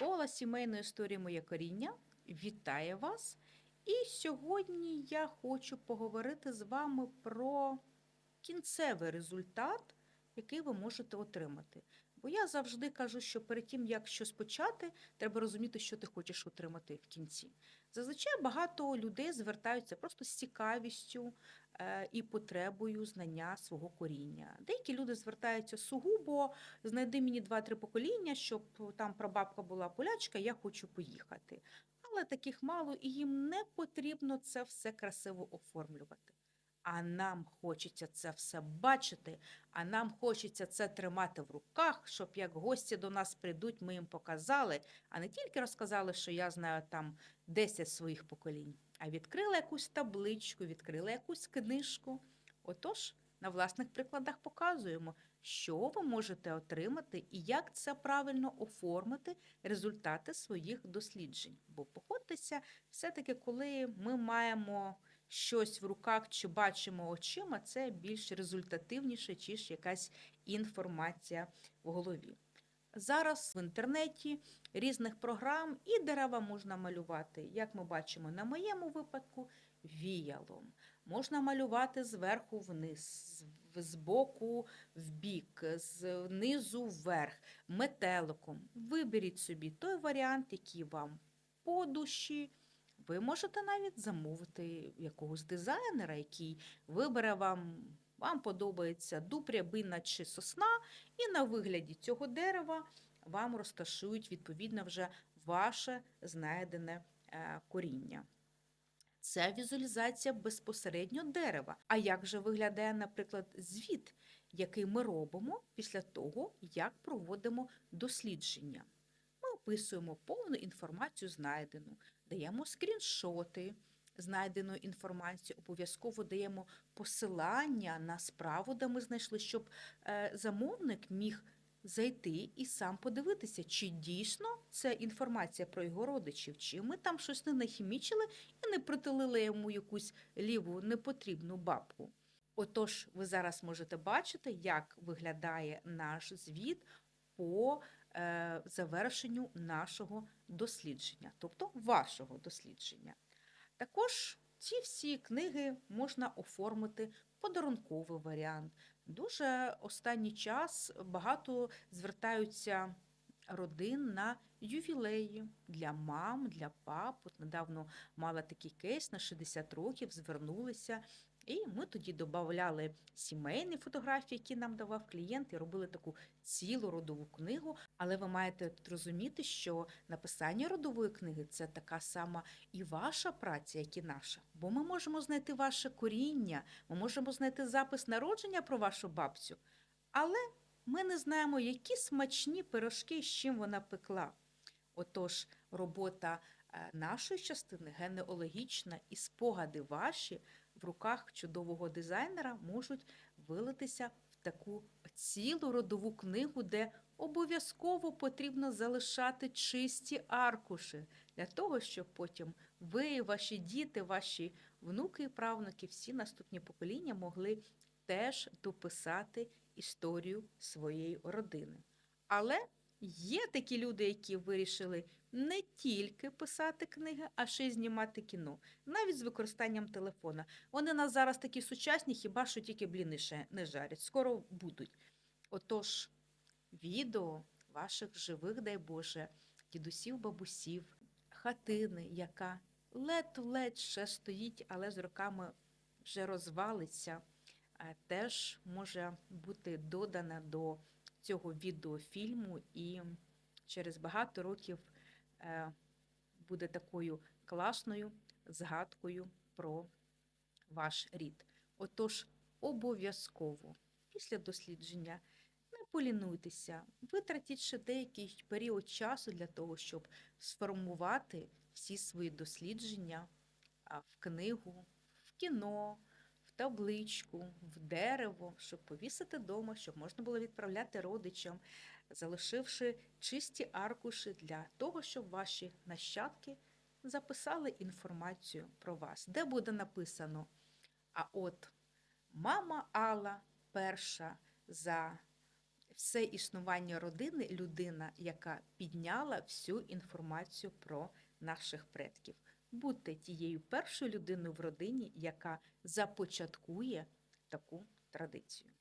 Школа сімейної історії Моє коріння вітає вас. І сьогодні я хочу поговорити з вами про кінцевий результат, який ви можете отримати. Бо я завжди кажу, що перед тим, як щось почати, треба розуміти, що ти хочеш отримати в кінці. Зазвичай багато людей звертаються просто з цікавістю е, і потребою знання свого коріння. Деякі люди звертаються сугубо, знайди мені два-три покоління, щоб там прабабка була полячка, я хочу поїхати. Але таких мало, і їм не потрібно це все красиво оформлювати. Нам хочеться це все бачити, а нам хочеться це тримати в руках, щоб як гості до нас прийдуть, ми їм показали, а не тільки розказали, що я знаю там 10 своїх поколінь, а відкрила якусь табличку, відкрила якусь книжку. Отож, на власних прикладах показуємо, що ви можете отримати і як це правильно оформити результати своїх досліджень. Бо погодьтеся, все-таки, коли ми маємо щось в руках чи бачимо очима, це більш результативніше, ніж якась інформація в голові. Зараз в інтернеті різних програм і дерева можна малювати, як ми бачимо на моєму випадку, віялом. Можна малювати зверху вниз, з- збоку в бік, знизу вверх, метеликом. Виберіть собі той варіант, який вам по душі. Ви можете навіть замовити якогось дизайнера, який вибере вам, вам подобається дуб, рябина чи сосна, і на вигляді цього дерева вам розташують відповідно вже ваше знайдене е, коріння. Це візуалізація безпосередньо дерева. А як же виглядає, наприклад, звіт, який ми робимо після того, як проводимо дослідження? Ми описуємо повну інформацію знайдену, даємо скріншоти знайденої інформації, обов'язково даємо посилання на справу, де ми знайшли, щоб е, замовник міг зайти і сам подивитися, чи дійсно це інформація про його родичів, чи ми там щось не нахімічили і не притулили йому якусь ліву непотрібну бабку. Отож, ви зараз можете бачити, як виглядає наш звіт по завершенню нашого дослідження, тобто вашого дослідження. Також ці всі книги можна оформити подарунковий варіант. Дуже останній час багато звертаються родин на ювілеї для мам, для пап. От недавно мала такий кейс на 60 років, звернулися. І ми тоді додавали сімейні фотографії, які нам давав клієнт, і робили таку цілу родову книгу. Але ви маєте тут розуміти, що написання родової книги це така сама і ваша праця, як і наша. Бо ми можемо знайти ваше коріння, ми можемо знайти запис народження про вашу бабцю, але ми не знаємо, які смачні пирожки, з чим вона пекла. Отож, робота е, нашої частини генеалогічна і спогади ваші в руках чудового дизайнера можуть вилитися в таку цілу родову книгу, де обов'язково потрібно залишати чисті аркуші для того, щоб потім ви, ваші діти, ваші внуки і правнуки, всі наступні покоління могли теж дописати історію своєї родини. Але є такі люди, які вирішили не тільки писати книги, а ще й знімати кіно, навіть з використанням телефона. Вони нас зараз такі сучасні, хіба що тільки бліни ще не жарять. Скоро будуть. Отож, відео ваших живих, дай Боже, дідусів, бабусів, хатини, яка ледь-ледь ще стоїть, але з роками вже розвалиться, е, теж може бути додана до цього відеофільму і через багато років е, буде такою класною згадкою про ваш рід. Отож, обов'язково після дослідження не полінуйтеся, витратіть ще деякий період часу для того, щоб сформувати всі свої дослідження в книгу, в кіно, табличку, в дерево, щоб повісити вдома, щоб можна було відправляти родичам, залишивши чисті аркуші для того, щоб ваші нащадки записали інформацію про вас, де буде написано. А от мама Алла перша за все існування родини людина, яка підняла всю інформацію про наших предків. Будьте тією першою людиною в родині, яка започаткує таку традицію.